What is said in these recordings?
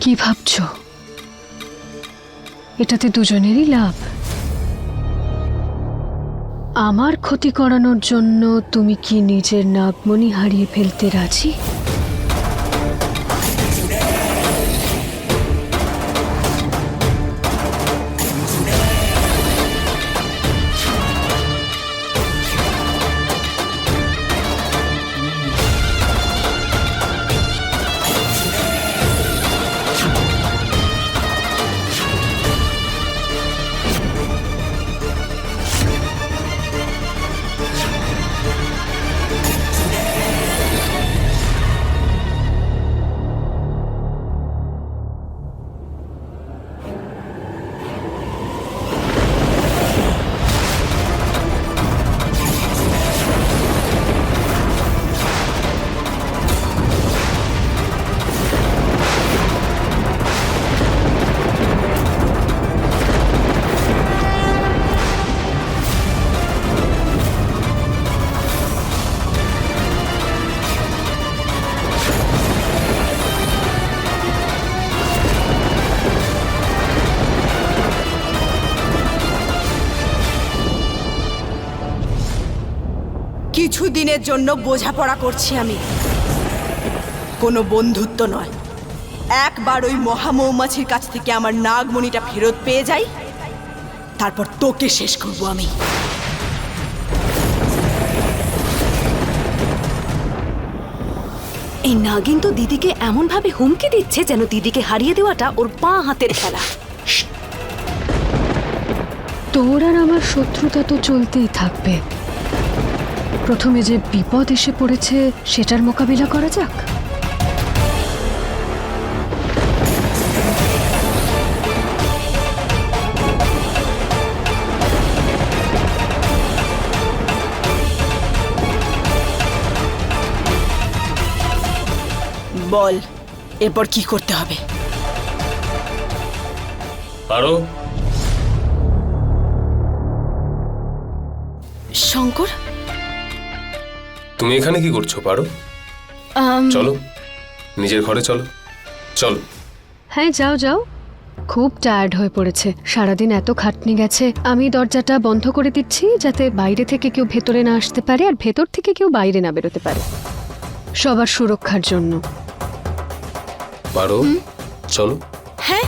কি ভাবছ? এটাতে দুজনেরই লাভ। আমার ক্ষতি করানোর জন্য তুমি কি নিজের নাগমণি হারিয়ে ফেলতে রাজি? দিনের জন্য বোঝাপড়া করছি আমি। কোনো বন্ধুত্ব নয়। একবার ওই মহামৌমাছির কাছ থেকে আমার নাগমণিটা ফেরত পেয়ে যাই তারপর তোকে শেষ করব আমি। এই নাগিন তো দিদিকে এমন ভাবে হুমকি দিচ্ছে যেন দিদিকে হারিয়ে দেওয়াটা ওর পা হাতের খেলা। তোর আর আমার শত্রুতা তো চলতেই থাকবে। প্রথমে যে বিপদ এসে পড়েছে সেটার মোকাবিলা করা যাক। বল এরপর কি করতে হবে? পারো? শঙ্কর তুমি এখানে কি করছ পারো? চলো নিজের ঘরে চলো চলো। হ্যাঁ যাও যাও। খুব টায়ার্ড হয়ে পড়েছে। সারাদিন এত খাটনি গেছে। আমি দরজাটা বন্ধ করে দিচ্ছি যাতে বাইরে থেকে কেউ ভেতরে না আসতে পারে আর ভেতর থেকে কেউ বাইরে না বেরোতে পারে। সবার সুরক্ষার জন্য। পারো চলো। হ্যাঁ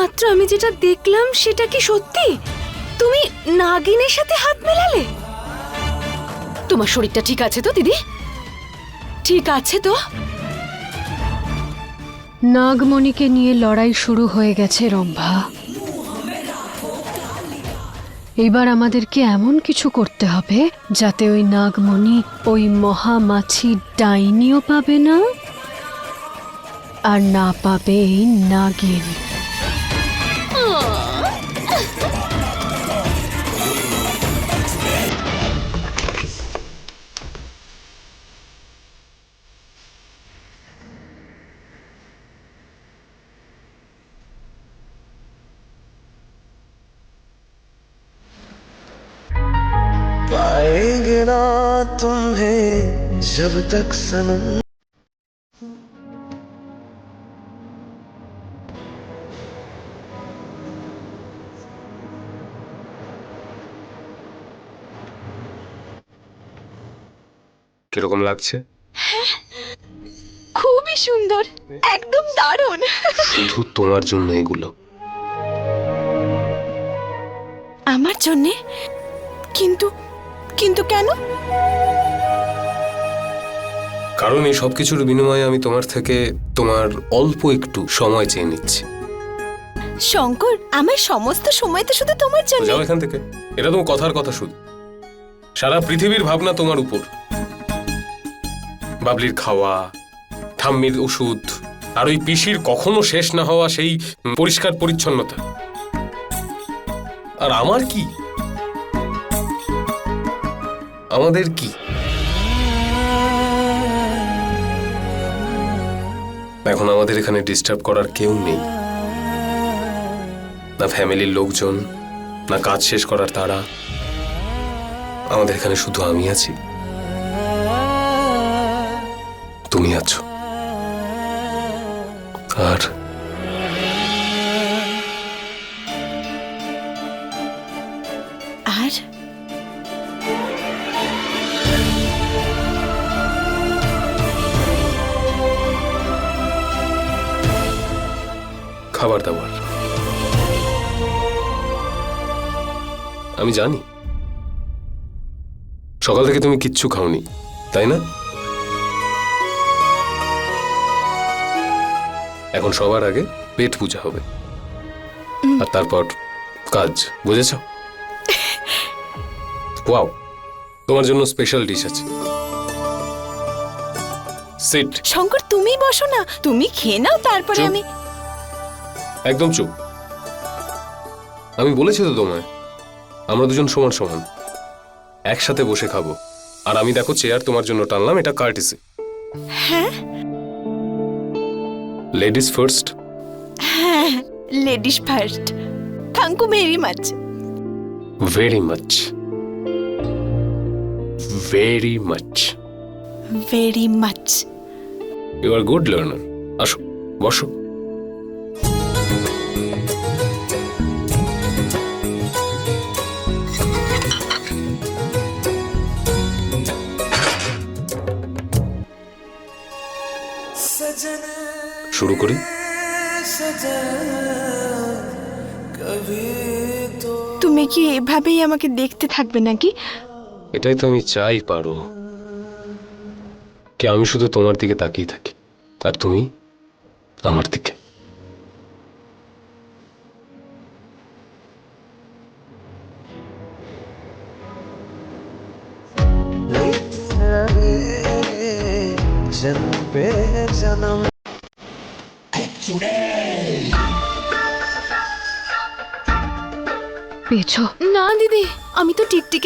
মাত্র আমি যেটা দেখলাম সেটা কি সত্যি? তুমি নাগিনের সাথে হাত মেলালে? তোমার শরীরটা ঠিক আছে তো, দিদি? ঠিক আছে তো? নাগমণিকে নিয়ে লড়াই শুরু হয়ে গেছে, রম্ভা। এবার আমাদেরকে এমন কিছু করতে হবে যাতে ওই নাগমণি ওই মহামাছি ডাইনিও পাবে না, আর না পাবে এই নাগিন। जब तक सनम কিরকম লাগছে খুবই সুন্দর একদম দারুণ শুধু তোমার জন্য এগুলো আমার জন্যে কিন্তু কিন্তু কেন কারণ এই সব কিছুর বিনিময়ে আমি তোমার থেকে তোমার অল্প একটু সময় চেয়ে নিচ্ছি। শঙ্কর আমার সমস্ত সময় তো শুধু তোমার জন্য যাও এখান থেকে। এটা তোমার কথার কথা শুধু। সারা পৃথিবীর ভাবনা তোমার উপর। বাবলির খাওয়া ঠাম্মির ওষুধ আর ওই পিসির কখনো শেষ না হওয়া সেই পরিষ্কার পরিচ্ছন্নতা। আর আমার কি? আমাদের কি? এখন আমাদের এখানে ডিস্টার্ব করার কেউ নেই। না ফ্যামিলির লোকজন, না কাজ শেষ করার তারা। আমাদের এখানে শুধু আমি আছি। তুমি আছো। আর আর? খাবার দাবার। আমি জানি। সকাল থেকে তুমি কিচ্ছু খাওনি তাই না? এখন সবার আগে পেট পূজা হবে। আর তারপর কাজ বুঝেছ? ওয়াও তোমার জন্য স্পেশাল ডিশ আছে। সিট শঙ্কর তুমি বসো না তুমি খেয়ে নাও তারপরে আমি একদম চুপ। আমি বলেছি তো তোমায় আমরা দুজন সমান সমান। একসাথে বসে খাব। আর আমি দেখো চেয়ার তোমার জন্য টানলাম এটা কার্টিসি। হ্যাঁ? লেডিস ফার্স্ট হ্যাঁ ladies first thank you very much. Very much very much very much. You are good learner আসো বসো। শুরু করি। তুমি কি এভাবেই আমাকে দেখতে থাকবে নাকি? এটাই তো আমি চাই পারো। কে আমি শুধু তোমার দিকে তাকিয়ে থাকি। আর তুমি? আমার দিকে।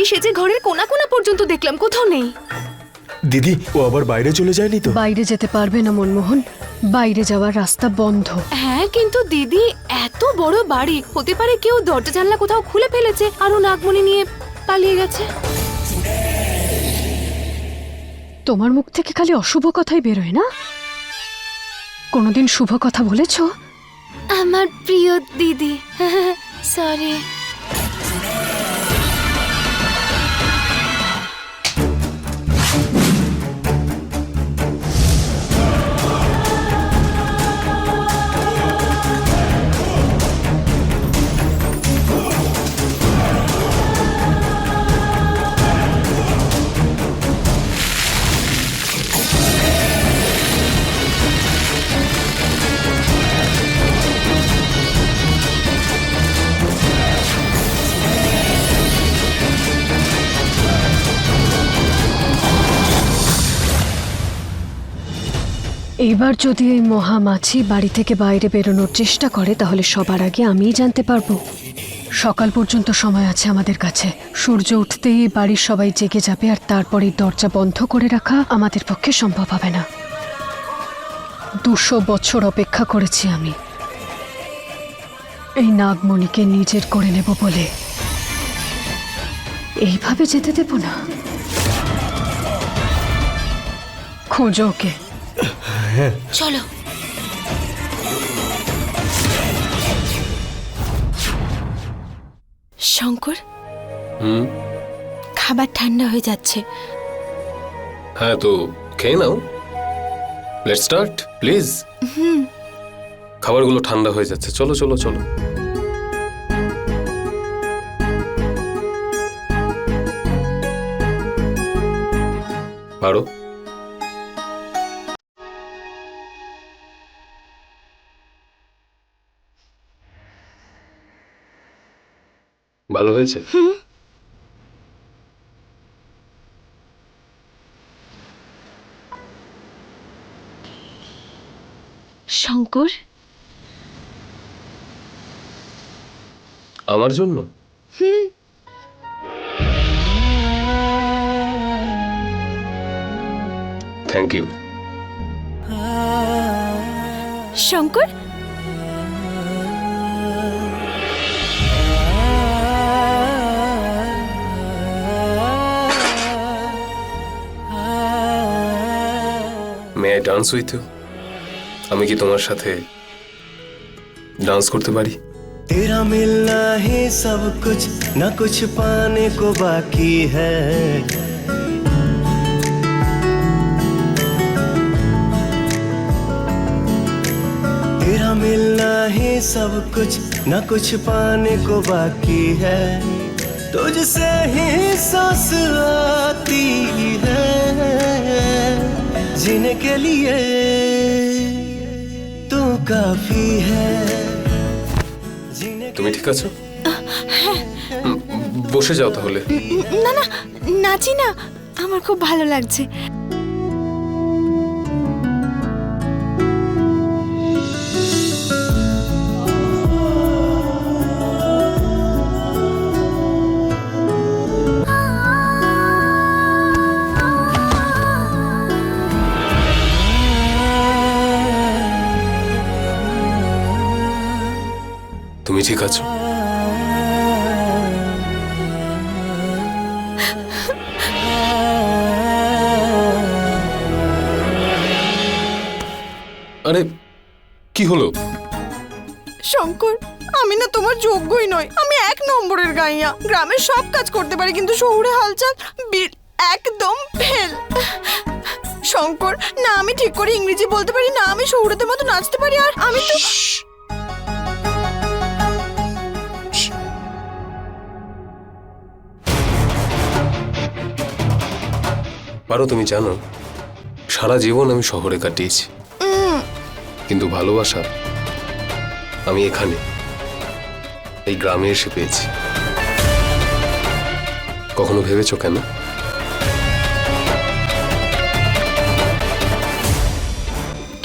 সেজে ঘরের কোনা কোনা পর্যন্ত দেখলাম কোথাও নেই। দিদি ও আবার বাইরে চলে যায়নি তো? বাইরে যেতে পারবে না মনমোহন। বাইরে যাওয়ার রাস্তা বন্ধ। হ্যাঁ কিন্তু দিদি এত বড় বাড়ি। হতে পারে কেউ দরজা জানলা কোথাও খুলে ফেলেছে আরও নাগমণি নিয়ে পালিয়ে গেছে। তোমার মুখ থেকে খালি অশুভ কথাই বেরোয় না? কোনোদিন শুভ কথা বলেছ? আমার প্রিয় দিদি সরি এবার যদি এই মহামাছি বাড়ি থেকে বাইরে বেরোনোর চেষ্টা করে, তাহলে সবার আগে আমিই জানতে পারব। সকাল পর্যন্ত সময় আছে আমাদের কাছে। সূর্য উঠতেই বাড়ির সবাই জেগে যাবে আর তারপরে দরজা বন্ধ করে রাখা আমাদের পক্ষে সম্ভব হবে না। দুশো বছর অপেক্ষা করেছি আমি। এই নাগমণিকে নিজের করে নেব বলে। এইভাবে যেতে দেব না। খোঁজো ওকে। চলো। শঙ্কর? হুম? খাবার ঠান্ডা হয়ে যাচ্ছে। হ্যাঁ তো খেয়ে নাও। Let start please hmm. খাবারগুলো ঠান্ডা হয়ে যাচ্ছে। চলো চলো চলো। পারো? ভালো হয়েছে? শঙ্কর? আমার জন্য? Thank you Shankar? may I dance with you আমি কি তোমার সাথে ডান্স করতে পারি तेरा मिलना ही सब कुछ न कुछ पाने को बाकी है तेरा मिलना ही सब कुछ न कुछ पाने को बाकी है तुझसे ही सांस आती है जीने के लिए तू काफी है जीने তুমি ঠিক আছো হুম, বসে যাও তাহলে না না নাচি না আমার খুব ভালো লাগছে ঠিক আছো। আরে কি হলো? শঙ্কর আমি না তোমার যোগ্যই নই। আমি এক নম্বরের গাইয়া। গ্রামের সব কাজ করতে পারি কিন্তু শহুরে হালচাল একদম ফেল। শঙ্কর না আমি ঠিক করে ইংরেজি বলতে পারি না আমি শহুরেদের মতো নাচতে পারি আর আমি তো পারো তুমি জানো সারা জীবন আমি শহরে কাটিয়েছি। কিন্তু ভালোবাসা আমি এখানে এই গ্রামে এসে পেয়েছি। কখনো ভেবেছো কেন?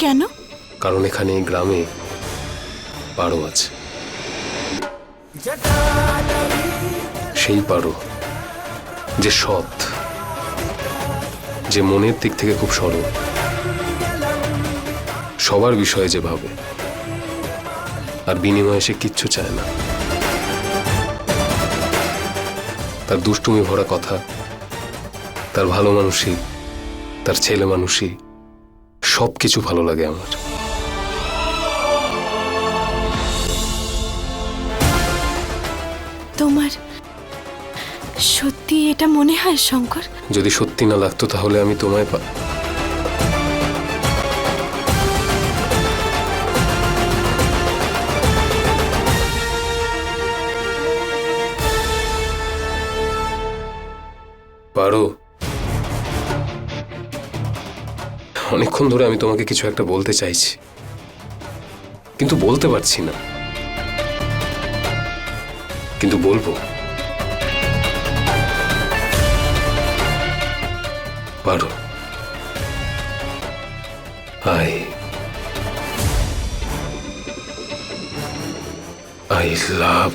কেন? কারণ এখানে এই গ্রামে পারো আছে। সেই পারো যে সৎ যে মনের দিক থেকে খুব সরল। সবার বিষয়ে যে ভাবে। আর বিনিময়ে সে কিচ্ছু চায় না। তার দুষ্টুমি ভরা কথা, তার ভালো মানুষই, তার ছেলে মানুষই সব কিছু ভালো লাগে আমার। তোমার সত্যি এটা মনে হয়, শঙ্কর? যদি সত্যি না লাগতো তাহলে আমি তোমায় পা- পারো? অনেকক্ষণ ধরে আমি তোমাকে কিছু একটা বলতে চাইছি, কিন্তু বলতে পারছি না। কিন্তু বলব। পারো। আই। I love.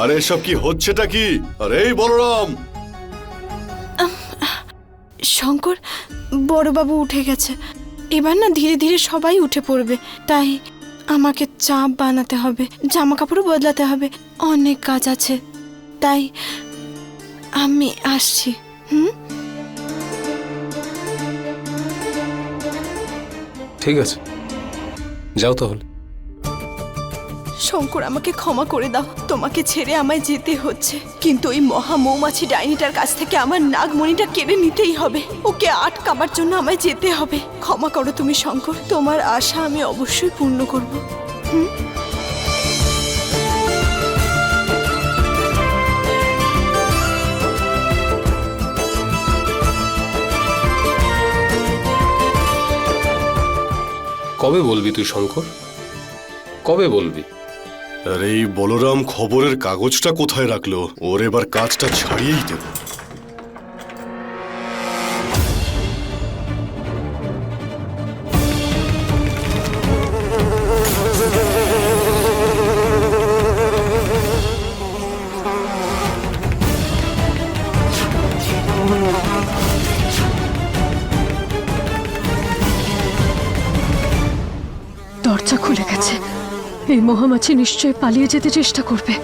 আরে সব কি হচ্ছেটা কি? আরে এই বলরাম! শঙ্কর বড়বাবু উঠে গেছে। এবার না ধীরে ধীরে সবাই উঠে পড়বে। তাই আমাকে চাপ বানাতে হবে জামা কাপড়ও বদলাতে হবে। অনেক কাজ আছে। তাই আমি আসছি হুম? ঠিক আছে। যাও তাহলে। শঙ্কর, আমাকে ক্ষমা করে দাও। তোমাকে ছেড়ে আমায় যেতে হচ্ছে। কিন্তু ওই মহা মৌমাছি ডাইনিটার কাছ থেকে আমার নাগমণিটা কেড়ে নিতেই হবে। ওকে আটকাবার জন্য আমায় যেতে হবে। ক্ষমা করো তুমি, শঙ্কর। তোমার আশা আমি অবশ্যই পূর্ণ করব। কবে বলবি তুই, শঙ্কর? কবে বলবি? আরে এই বলরাম খবরের কাগজটা কোথায় রাখল? ওর এবার কাজটা ছাড়িয়েই দেব। মহামাছি নিশ্চয়ই পালিয়ে যেতে চেষ্টা করবে।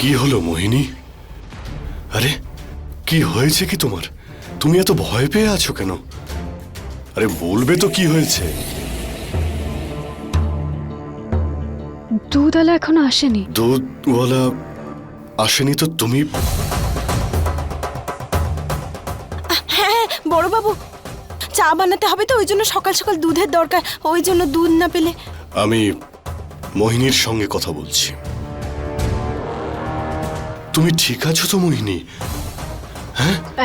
কি হলো মোহিনী? আরে কি হয়েছে কি তোমার? তুমি এত ভয় পেয়ে আছো কেন? আরে বলবে তো কি হয়েছে? দুধালা এখনও আসেনি। দুধওয়ালা আসেনি তো তুমি? হ্যাঁ বড়বাবু চা বানাতে হবে তো ওই জন্য সকাল সকাল দুধের দরকার ওই জন্য দুধ না পেলে। আমি মোহিনীর সঙ্গে কথা বলছি। তুমি ঠিক আছো তো মোহিনী?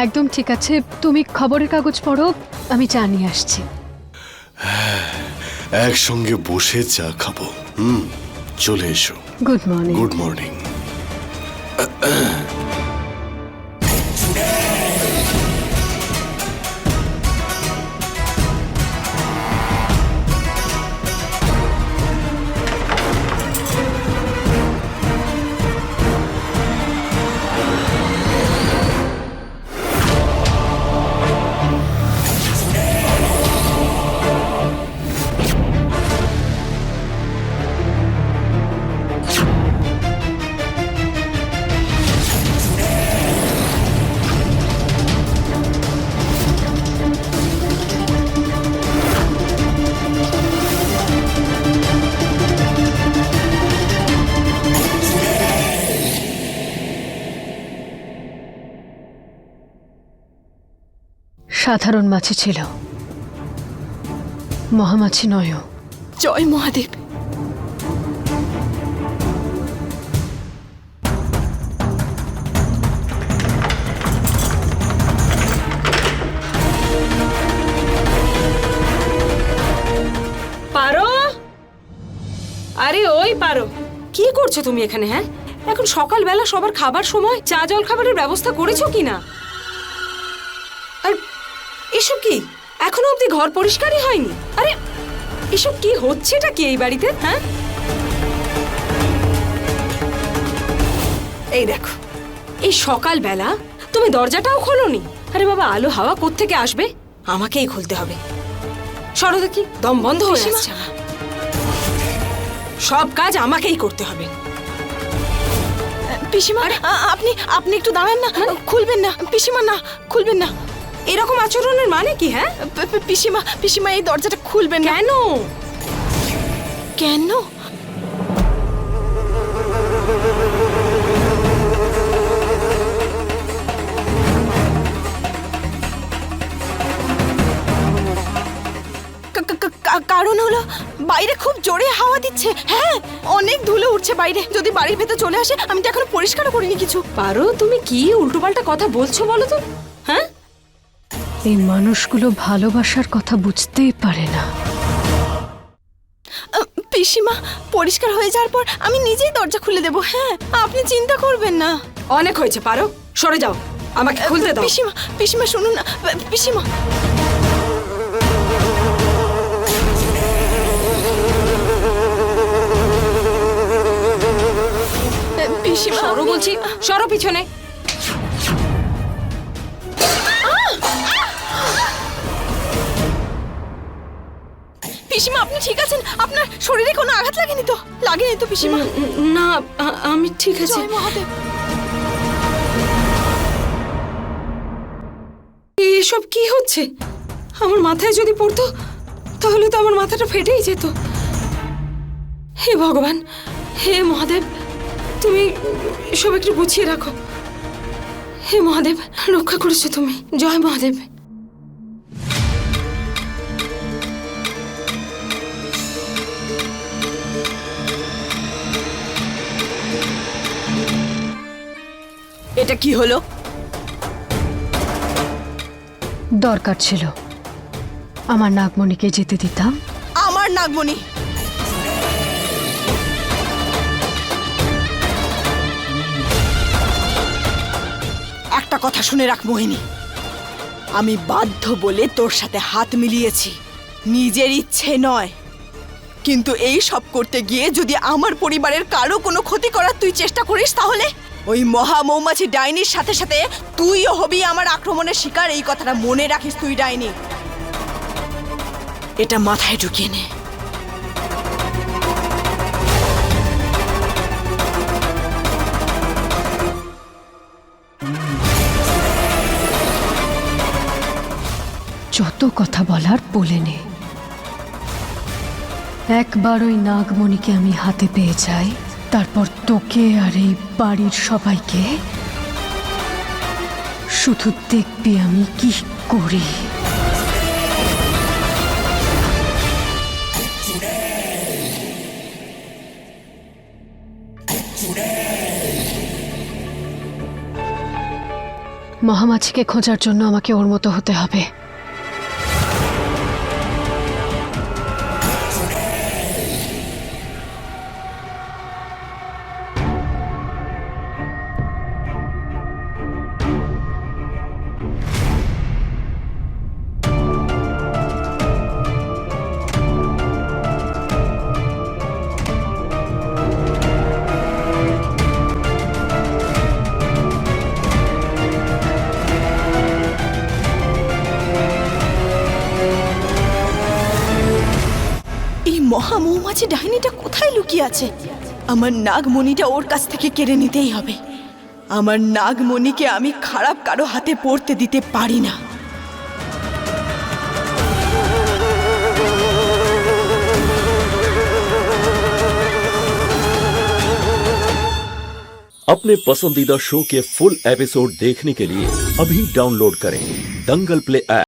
একদম ঠিক আছে। তুমি খবরের কাগজ পড়ো আমি চা নিয়ে আসছি। একসঙ্গে বসে চা খাব। হুম চলে এসো। গুড মর্নিং গুড মর্নিং সাধারণ মাছি ছিল। মহামাছি নয়ও। জয় মহাদেব। পারো? আরে ওই পারো। কি করছ তুমি এখানে হ্যাঁ? এখন সকালবেলা সবার খাবার সময় চা জল খাবারের ব্যবস্থা করেছ কি না এসব কি? এখনও অবধি ঘর পরিষ্কারই হয়নি? আরে এসব কি হচ্ছেটা কি এই বাড়িতে হ্যাঁ? এই দেখো এই সকালবেলা তুমি দরজাটাও খোলোনি। আরে বাবা আলো হাওয়া কোত্থেকে আসবে? আমাকেই খুলতে হবে। সরো দেখি দম বন্ধ হয়ে। সব কাজ আমাকেই করতে হবে। পিসিমা আপনি আপনি একটু দাঁড়ান না। খুলবেন না। পিসিমা না খুলবেন না। এরকম আচরণের মানে কি হ্যাঁ? পিসিমা পিসিমা এই দরজাটা খুলবেন কেন? কেন? কারণ হলো বাইরে খুব জোরে হাওয়া দিচ্ছে হ্যাঁ? অনেক ধুলো উঠছে বাইরে। যদি বাড়ির ভেতর চলে আসে আমি তো এখনও পরিষ্কারও করিনি কিছু। পারো তুমি কি উল্টোপাল্টা কথা বলছো বলো তো? এই মানুষগুলো ভালোবাসার কথা বুঝতেই পারে না। পিসিমা পরিষ্কার হয়ে যাওয়ার পর আমি নিজেই দরজা খুলে দেবো হ্যাঁ? আপনি চিন্তা করবেন না। অনেক হয়েছে পারো। সরে যাও। আমাকে খুলতে দাও। পিসিমা পিসিমা শুনুন না। পিসিমা পিসিমা। সরো বলছি সরো পিছনে। পিসিমা আপনি ঠিক আছেন? আপনার শরীরে কোনো আঘাত লাগেনি তো? লাগেনি তো পিসিমা? না আমি ঠিক আছে। মহাদেব। এসব কি হচ্ছে? আমার মাথায় যদি পড়তো তাহলে তো আমার মাথাটা ফেটেই যেত। হে ভগবান হে মহাদেব তুমি সব একটু গুছিয়ে রাখো। হে মহাদেব রক্ষা করেছ তুমি। জয় মহাদেব। এটা কি হলো? দরকার ছিল। আমার নাগমণিকে যেতে দিতাম। আমার নাগমণি। একটা কথা শুনে রাখ মোহিনী। আমি বাধ্য বলে তোর সাথে হাত মিলিয়েছি। নিজের ইচ্ছে নয়। কিন্তু এই সব করতে গিয়ে যদি আমার পরিবারের কারও কোনো ক্ষতি করার তুই চেষ্টা করিস তাহলে? ওই মহা মৌমাছি ডাইনির সাথে সাথে তুইও হবি আমার আক্রমণের শিকার। এই কথাটা মনে রাখিস তুই, ডাইনি। এটা মাথায় ঢুকিয়ে নে। যত কথা বলার বলে নে। একবার ওই নাগমণিকে আমি হাতে পেয়ে যাই। তারপর তোকে আর এই বাড়ির সবাইকে? শুধু দেখবি আমি কি করি। মহামাছিকে খোঁজার জন্য আমাকে ওর মতো হতে হবে। আছে আমার নাগমণিটা ওর কাছ থেকে কেড়ে নিতেই হবে আমার নাগমণিকে আমি খারাপ কারো হাতে পড়তে দিতে পারি না अपने पसंदीदा शो के फुल एपिसोड देखने के लिए अभी डाउनलोड करें दंगल प्ले ऐप